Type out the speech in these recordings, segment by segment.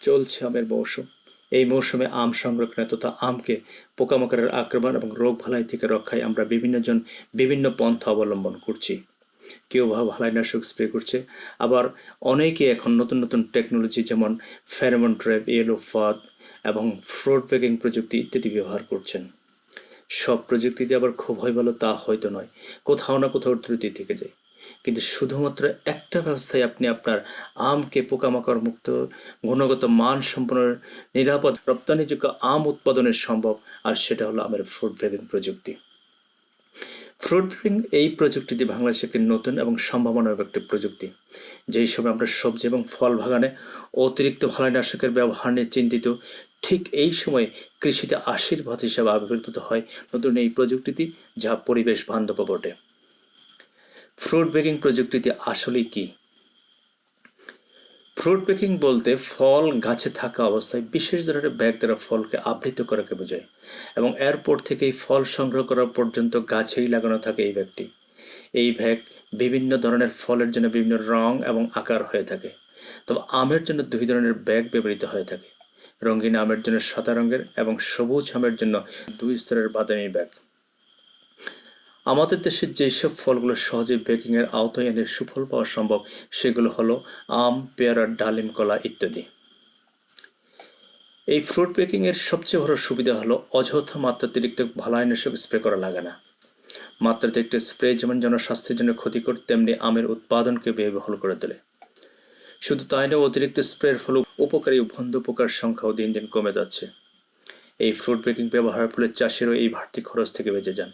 চলছে আমের মৌসুম। এই মৌসুমে আম সংরক্ষণে তথা আমকে পোকামাকড়ের আক্রমণ এবং রোগ ভালাই থেকে রক্ষায় আমরা বিভিন্নজন বিভিন্ন পন্থা অবলম্বন করছি। কেউ ভালাইনাশক স্প্রে করছে। আবার অনেকে এখন নতুন নতুন টেকনোলজি যেমন ফেরোমন ট্র্যাপ ইয়েলো ফাদ এবং ফ্রুট বেকিং প্রযুক্তি ইত্যাদি ব্যবহার করছেন। সব প্রযুক্তি যে আবার খুব হয় ভালো তা হয়তো নয়। কোথাও না কোথাও ত্রুটি থেকে যায়। কিন্তু শুধুমাত্র একটা ব্যবস্থায় আপনি আপনার আমকে পোকামাকড় মুক্ত, গুণগত মান সম্পন্ন নিরাপদ, রপ্তানিযোগ্য আম উৎপাদনের সম্ভব। আর সেটা হলো আমের ফ্রুট বেকিং প্রযুক্তি। ফ্রুট বেকিং এই প্রযুক্তিটি বাংলাদেশে একটি নতুন এবং সম্ভাবনার একটি প্রযুক্তি। যেই সময় আমরা সবজি এবং ফল বাগানে অতিরিক্ত ফলানাশকের ব্যবহার নিয়ে চিন্তিত, ঠিক এই সময়ে কৃষিতে আশীর্বাদ হিসাবে আবির্ভূত হয় নতুন এই প্রযুক্তিটি যা পরিবেশ বান্ধব বটে। ফ্রুট বেকিং প্রযুক্তিটি আসলেই কি? ফ্রুট বেকিং বলতে ফল গাছে থাকা অবস্থায় বিশেষ ধরনের ব্যাগ দ্বারা ফলকে আবৃত করাকে বোঝায় এবং এরপর থেকেই ফল সংগ্রহ করা পর্যন্ত গাছেই লাগানো থাকে এই ব্যাগটি। এই ব্যাগ বিভিন্ন ধরনের ফলের জন্য বিভিন্ন রং এবং আকার হয়ে থাকে। তবে আমের জন্য দুই ধরনের ব্যাগ ব্যবহৃত হয়ে থাকে। রঙিন আমের জন্য সাদা রঙের এবং সবুজ আমের জন্য দুই স্তরের বাদামি ব্যাগ। আমাদের দেশে যেসব ফলগুলো সহজে বেকিংয়ের আওতায় এনে সুফল পাওয়া সম্ভব, সেগুলো হলো আম, পেয়ারা, ডালিম, কলা ইত্যাদি। এই ফ্রুট বেকিংয়ের সবচেয়ে বড় সুবিধা হলো অযথা মাত্রাতিরিক্ত ভালাইনাশক স্প্রে করা লাগে না। মাত্রাতিরিক্ত স্প্রে যেমন জনস্বাস্থ্যের জন্য ক্ষতিকর, তেমনি আমের উৎপাদনকে ব্যয়বহুল করে তোলে। শুধু তাই নয়, অতিরিক্ত স্প্রের ফলে উপকারী বন্ধ পোকার সংখ্যাও দিন দিন কমে যাচ্ছে। এই ফ্রুট বেকিং ব্যবহারের ফলে চাষিরও এই বাড়তি খরচ থেকে বেঁচে যান।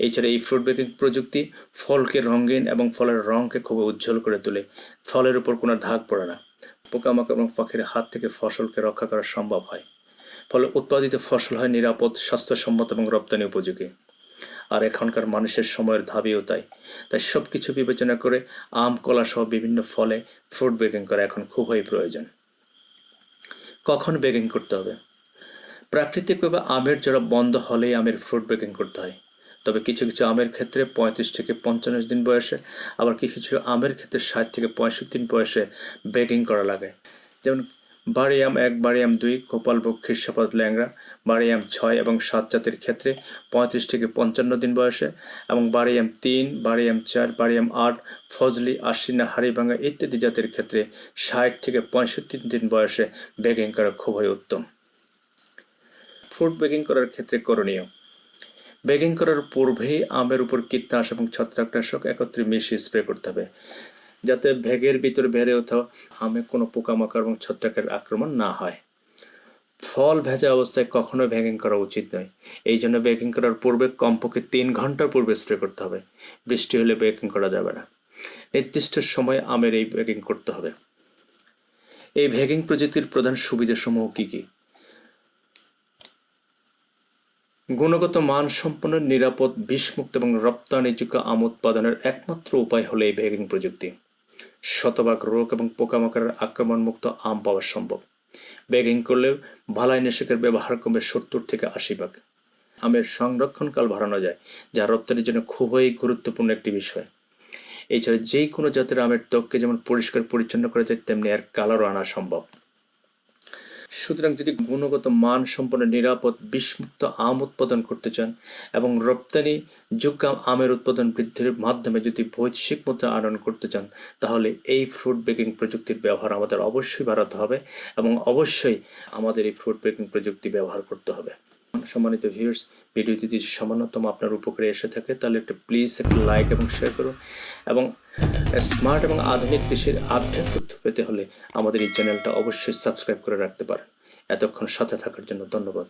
এছাড়া এই ফ্রুট বেকিং প্রযুক্তি ফলকে রঙিন এবং ফলের রঙকে খুব উজ্জ্বল করে তোলে। ফলের উপর কোনো দাগ পড়ে না। পোকামাকড় এবং পাখির হাত থেকে ফসলকে রক্ষা করা সম্ভব হয়। ফলে উৎপাদিত ফসল হয় নিরাপদ, স্বাস্থ্যসম্মত এবং রপ্তানি উপযোগী। আর এখনকার মানুষের সময়ের ধাবিও তাই। তাই সব কিছু বিবেচনা করে আম, কলা সহ বিভিন্ন ফলে ফ্রুট বেকিং করা এখন খুবই প্রয়োজন। কখন বেকিং করতে হবে? প্রাকৃতিকভাবে আমের জোড়া বন্ধ হলেই আমের ফ্রুট বেকিং করতে হয়। তবে কিছু কিছু আমের ক্ষেত্রে পঁয়ত্রিশ থেকে পঞ্চান্ন দিন বয়সে, আবার কিছু কিছু আমের ক্ষেত্রে ষাট থেকে পঁয়ষট্টি দিন বয়সে বেকিং করা লাগে। যেমন বাড়িয়াম এক, বাড়িয়াম দুই গোপালভোগ খ্রিস্টপদ ল্যাংরা বাড়িয়াম ছয় এবং সাত জাতের ক্ষেত্রে পঁয়ত্রিশ থেকে পঞ্চান্ন দিন বয়সে এবং বাড়িয়াম তিন, বাড়িয়াম চার, বাড়িয়াম আট, ফজলি, আশ্বিনা, হাড়িভাঙ্গা ইত্যাদি জাতের ক্ষেত্রে ষাট থেকে পঁয়ষট্টি দিন বয়সে বেকিং করা খুবই উত্তম। ফুড বেকিং করার ক্ষেত্রে করণীয়। বেকিং করার পূর্বেই আমের উপর কীটনাশ এবং ছত্রাকনাশক একত্রে মিশিয়ে স্প্রে করতে হবে, যাতে ভেগের ভিতরে বেড়ে ওঠা আমে কোনো পোকামাকড় এবং ছত্রাকের আক্রমণ না হয়। ফল ভেজা অবস্থায় কখনো ব্যাগিং করা উচিত নয়। এই জন্য বেকিং করার পূর্বে কমপক্ষে তিন ঘণ্টার পূর্বে স্প্রে করতে হবে। বৃষ্টি হলে বেকিং করা যাবে না। নির্দিষ্ট সময়ে আমের এই বেকিং করতে হবে। এই ভ্যাগিং প্রযুক্তির প্রধান সুবিধাসমূহ কী কী? গুণগত মান সম্পন্ন নিরাপদ, বিষমুক্ত এবং রপ্তানিযোগ্য আম উৎপাদনের একমাত্র উপায় হলো এই ব্যাগিং প্রযুক্তি। শতভাগ রোগ এবং পোকামাকড়ের আক্রমণমুক্ত আম পাওয়া সম্ভব। ব্যাগিং করলে ভালাই নেশকের ব্যবহার কমবে সত্তর থেকে আশি ভাগ। আমের সংরক্ষণকাল বাড়ানো যায়, যা রপ্তানির জন্য খুবই গুরুত্বপূর্ণ একটি বিষয়। এছাড়া যেই কোনো জাতের আমের ত্বককে যেমন পরিষ্কার পরিচ্ছন্ন করা যায়, তেমনি এর কালারও আনা সম্ভব। সুতরাং যদি গুণগত মান সম্পন্ন নিরাপদ, বিষমুক্ত আম উৎপাদন করতে চান এবং রপ্তানি যোগ্য আমের উৎপাদন বৃদ্ধির মাধ্যমে যদি বৈশ্বিক মুদ্রা আনয়ন করতে চান, তাহলে এই ফ্রুট বেকিং প্রযুক্তির ব্যবহার আমাদের অবশ্যই বাড়াতে হবে এবং অবশ্যই আমাদের এই ফ্রুট বেকিং প্রযুক্তি ব্যবহার করতে হবে। সম্মানিত ভিউয়ার্স ভিডিও যদি সামান্যতম আপনার উপকারে এসে থাকে, তাহলে একটা প্লিজ একটা লাইক এবং শেয়ার করুন। এবং স্মার্ট এবং আধুনিক দেশের আপডেট তথ্য পেতে হলে আমাদের এই চ্যানেলটা অবশ্যই সাবস্ক্রাইব করে রাখতে পারেন। এতক্ষণ সাথে থাকার জন্য ধন্যবাদ।